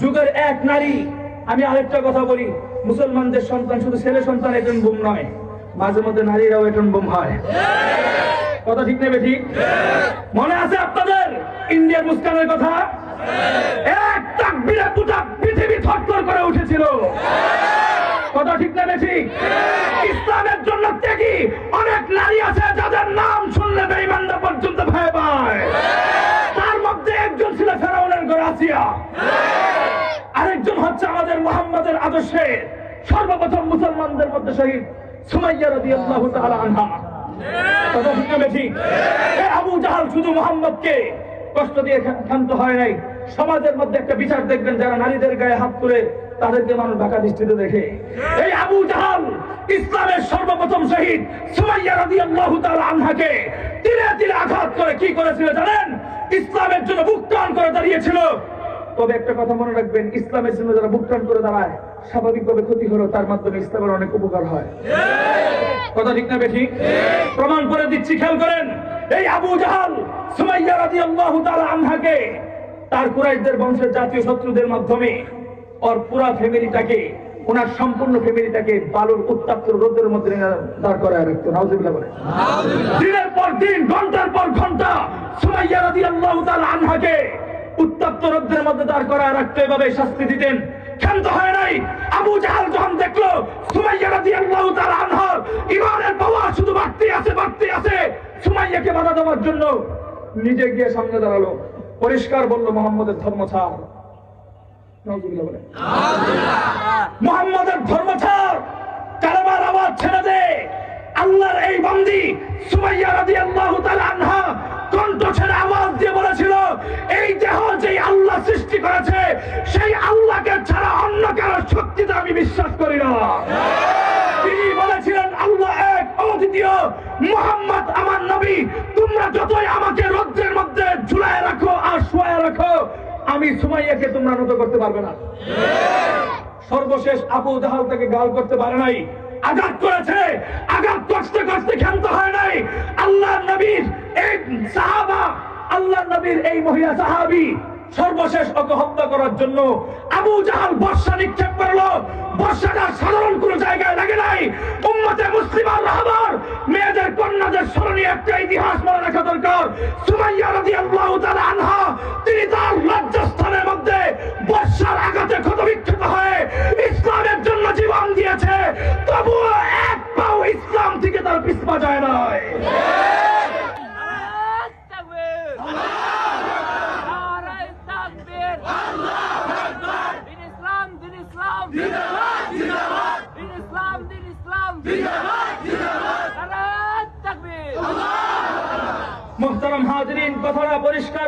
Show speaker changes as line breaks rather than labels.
যুগের এক নারী, আমি আরেকটা কথা বলি, মুসলমানদের সন্তান শুধু ছেলে সন্তান এটন বোম নয়, মাঝে মধ্যে নারীরাও এটন বোম হয়। কথা ঠিক নেবে ঠিক? মনে আছে আপনাদের? ইন্ডিয়ার মুস্কানের কথা? এক তাকবিরে পুটা পৃথিবী থরথর করে উঠেছিল। কথা ঠিক নেবে ঠিক? ইসলামের জন্য ত্যাগী অনেক নারী আছে যাদের নাম শুনলে বেঈমানরা পর্যন্ত ভয় পায়। তার মধ্যে একজন ছিল ফেরাউনের ঘর আসিয়া আরেকজন হচ্ছে আমাদের মোহাম্মদের আদর্শে সর্বপ্রথম মুসলমানদের মধ্যে শহীদ সুমাইয়া রাদিয়াল্লাহু তাআলা আনহা। আবু জাহাল শুধু মোহাম্মদকে কষ্ট দিয়ে ক্ষান্ত হয় নাই। সমাজের মধ্যে একটা বিচার দেখবেন যারা নারীদের গায়ে হাত তুলে তাদেরকে মানুষ ঢাকা দৃষ্টিতে দেখে। এই আবু জাহাল ইসলামের সর্বপ্রথম শহীদ সুমাইয়া রাদিয়াল্লাহু তাআলা আনহাকে তিলে তিলে আঘাত করে কি করেছিল জানেন? ইসলামের জন্য বুক করে দাঁড়িয়েছিল। তবে একটা কথা মনে রাখবেন ইসলামের জন্য যারা বুক টান করে দাঁড়ায় স্বাভাবিকভাবে ক্ষতি হলো তার মাধ্যমে ইসলামের অনেক উপকার হয়। কথা ঠিক না ঠিক? প্রমাণ করে দিচ্ছি খেয়াল করেন এই আবু জাহাল সুমাইয়া রাদিয়াল্লাহু তাআলা আনহাকে তার কুরাইশদের বংশের জাতীয় শত্রুদের মাধ্যমে ওর পুরা ফ্যামিলিটাকে ওনার সম্পূর্ণ ফ্যামিলিটাকে বালুর উত্তাপ্ত রোদের মধ্যে দাঁড় করায় রাখতো নাউজুবিল্লাহ বলে দিনের পর দিন ঘণ্টার পর ঘণ্টা সুমাইয়া রাদিয়াল্লাহু তাআলা আনহাকে রোদ্রের মধ্যে দাঁড় করায় রাখতো এভাবে শাস্তি দিতেন। ক্ষান্ত হয় নাই। আবু জাহাল যখন দেখল সুমাইয়া রাদিয়াল্লাহু তাআলা আনহার ইমানের পাওয়ার শুধু বাড়তে আছে বাড়তে আছে। সুমাইয়াকে বাধা দেওয়ার জন্য নিজে গিয়ে সামনে দাঁড়াল। পরিষ্কার বলল মোহাম্মদের ধর্ম ছাড়। মোহাম্মদের ধর্ম ছাড়। কালেমার আওয়াজ ছেড়ে দে। আল্লাহর এই বন্দি সুমাইয়া রাদিয়াল্লাহু তাআলা আনহা কণ্ঠ ছেড়ে আওয়াজ দিয়ে বলেছিল এই দেহ যে আল্লাহ সৃষ্টি করেছে সেই আল্লাহকে ছাড়া অন্য কারও শক্তিতে আমি বিশ্বাস করি না। তিনি বলেছিলেন, আল্লাহ এক, অদ্বিতীয়। মোহাম্মদ আমার নবী। তোমরা যতই আমাকে রৌদ্রের মধ্যে ঝুলায় রাখো আর শোয়ায় রাখো, আমি সুমাইয়াকে তোমরা নত করতে পারবে না। সর্বশেষ আবু জাহাল তাকে গাল করতে পারে নাই। আঘাত করেছে। আঘাত কষ্টে কষ্টে ক্ষান্ত হয় নাই। আল্লাহ নবীর এই সাহাবা আল্লাহ নবীর এই মহিলা সাহাবি সর্বশেষ ওকে হত্যা করার জন্য আবু জাহাল বর্ষা নিক্ষেপ করল। বর্ষাটা সাধারণ কোন জায়গায় লাগে নাই। উম্মতে মুসলিমার রাহাবার, মেয়েদের কন্যাদের স্মরণীয় একটা ইতিহাস মনে রাখা দরকার। সুমাইয়া রাদিয়াল্লাহু তাআলা আনহা তিনি তার লজ্জাস্থানের মধ্যে বর্ষার আঘাতে ক্ষতবিক্ষত হয়ে ইসলামের জন্য জীবন দিয়েছে তবুও এক পাও ইসলাম থেকে তার পিছপা যায় নাই
দিন ইসলাম দিন ইসলাম দিন ইসলাম দিন ইসলাম নারায়ে তাকবীর
মোহতারাম হাজরিন কথাটা পরিষ্কার